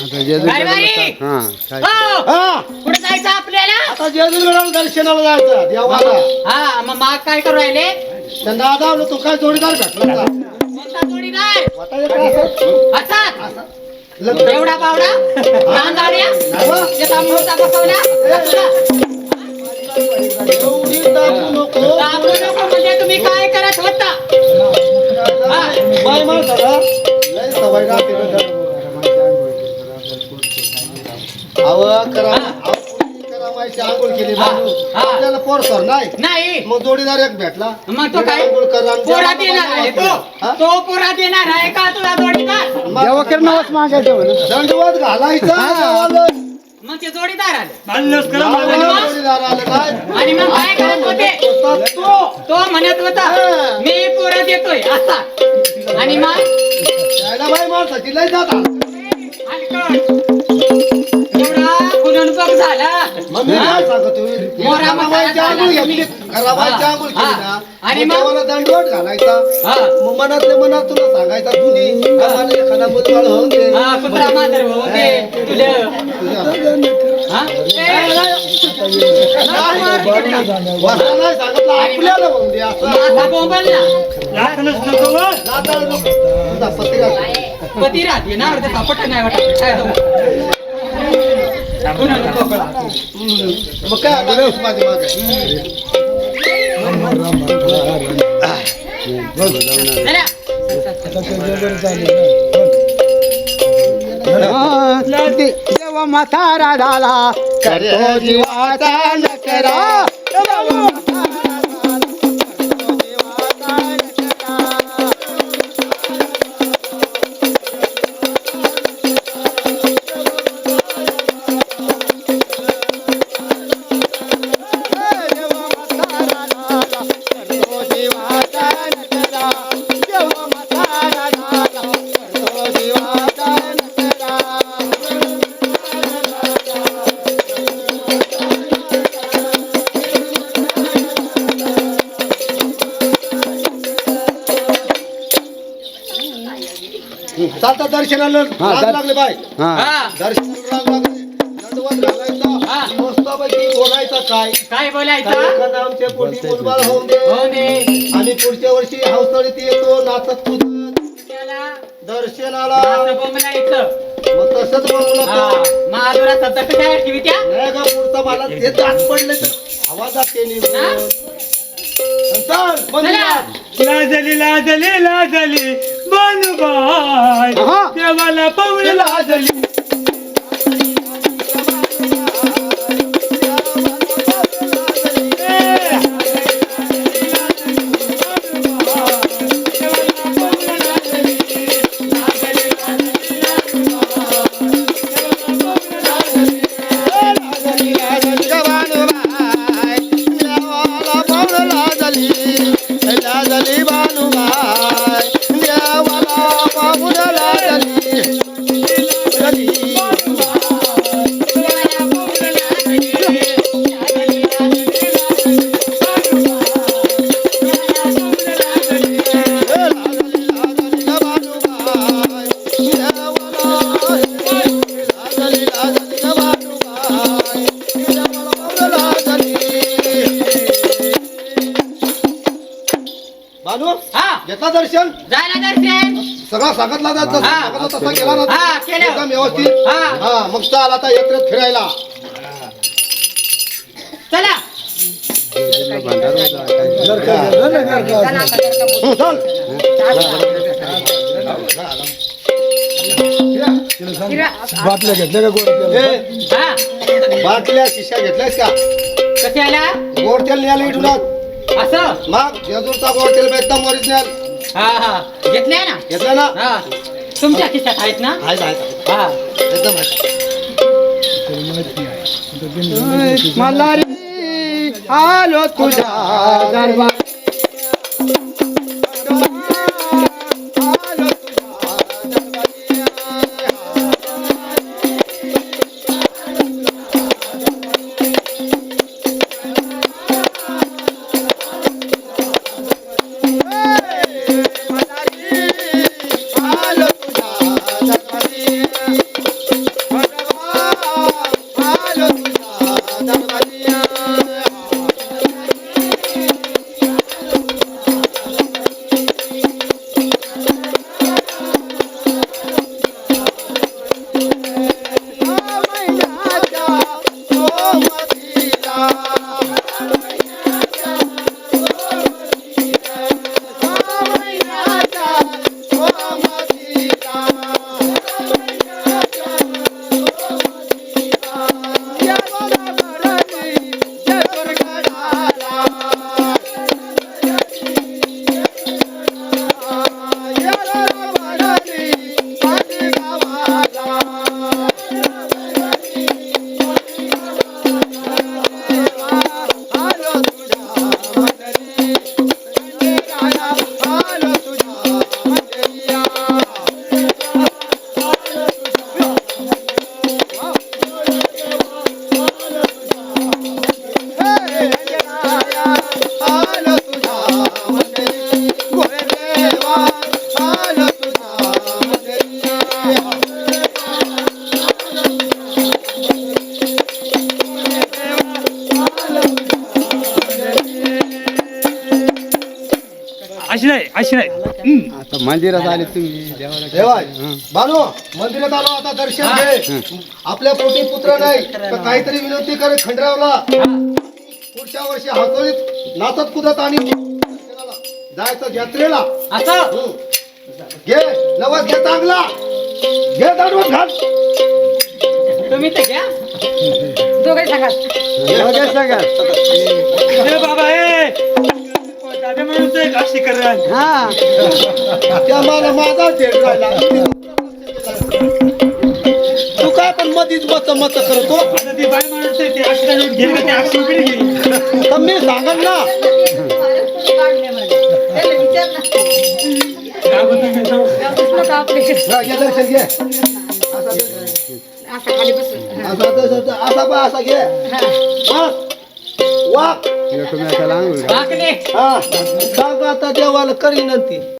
आता? गेलो तर- हा हो, कुठे जायचं आपल्याला? आता जेजुरीला दर्शनाला जायचं देवाला. हा मग माग काय करू राहिले? त्यांना दादा आलो तो काय जोडीदार भेटला का? कोणता? जोडीदार? वाटायला काय असं? असा? लग्न- एवढा बावडा? लहान गाड्या? नावा? त्याचा मूर्ता बसवला? एवढी दाबू नको. म्हणजे तुम्ही काय करत होता? हा. बाय माणसाला करा. आंघोळ केली माणूस. हा. आपल्याला नाही. नाही. मग जोडीदार एक भेटला. मग तो काय? आंघोळ करा आणि आहे तो. हा? तो पोरा देणार आहे का तुला जोडीदार? मग दंडवत घालायचा देवाला. मग ते जोडीदार आले. नावा जोडीदार आलं काय? आणि मग काय करत होते? तो तो म्हणत होता. मी पोरा देतोय. असा. आणि मग? यायला बाई माणसाची लय जाता. पुनर्भोग झाला मग मी काय सांगतो मोरा घराबाईची मसाला आंघोळ झाला घेतली तुम्ही. घराबाईची आंघोळ केली. ना आणि मग मग? देवाला दंडवट घालायचा हा. मग मनातल्या मनात तुला सांगायचा तुम्ही आम्हाला एखादा मुलबाळ होऊन दे हा कुत्रा मांजर भाऊ दे तुझं हा? वसा नाही सांगितलं आपल्याला होऊन दे असं माझा बोंबल ना नाताळ नको. तुझा पती राहतो. पती राहते ना अर्ध सापट नाही वाटत काय तो? देवा म्हातारा झाला करतो जीवाचा नकरा चालता दर्शनाला राग लागले बाय हा. दर्शनाला राग लागले. दंडवत घालायचा हा. मस्तपैकी बोलायचं काय? काय बोलायचं? एखादा आमच्या पोटी मुलबाळ होऊन दे. दे. आणि पुढच्या वर्षी हौसळीत येतो नाचत दर्शनाला. मग तसंच बोललो हा. तो महादुरा सध्या कशा ठेवी त्या. नाही का पुढचा मला ते दात पडले तर आवाजात ते निघून. लाजली लाजली लाजली. बानुबाई हा. देवाला पाहुणे घेतला दर्शन? जायला दर्शन. सगळा सांगितला जात जसा हा. सांगितला तसा केला ना हा, केलं. एकदम व्यवस्थित. हा. हा मग चाल आता यात्रेत फिरायला. चला. हो, चल. बाटल्या घेतल्या का गोड ए, हा. बाटल्या शिशा घेतल्यास का? कशाला? गोड तेल न्यायला इथूनच. असं? मग जेजूरचा गोड तेल एकदम ओरिजिनल हा हा. घेतलंय ना? घेतलं ना? हा. तुमच्या खिशात आहेत ना? आहे आहे हा. एकदम. मला आलो तुझ्या दरबार अशी नाही. आता मंदिरात आले तुम्ही. देवाला देवाय बानो मंदिरात आलो आता दर्शन घे. आपल्या पोटी पुत्र नाही तर काहीतरी विनंती करे खंडरावला. पुढच्या वर्षी हातोळीत नाचत कुदत आणि जायचं यात्रेला. असं हं. घे नवस घे चांगला. घे दांडवत घाल. तुम्ही ते घ्या. दोघे सांगा. लगेच सांगा ए बाबा ए दादा माणूस आहे अशी करण. हा. त्या मला माझा झेड राहिला तू काय पण मधीच मत मत करतो? आता ती बाय माणूस आहे ती का उघडी तर मी सांगन ना. काय बोलतो मी सांग. हा, घे दर्शन घे असं असा असा असा घे. वाक तुम्ही आता लांब वाकणे हा. सांग आता देवाला करीन ती.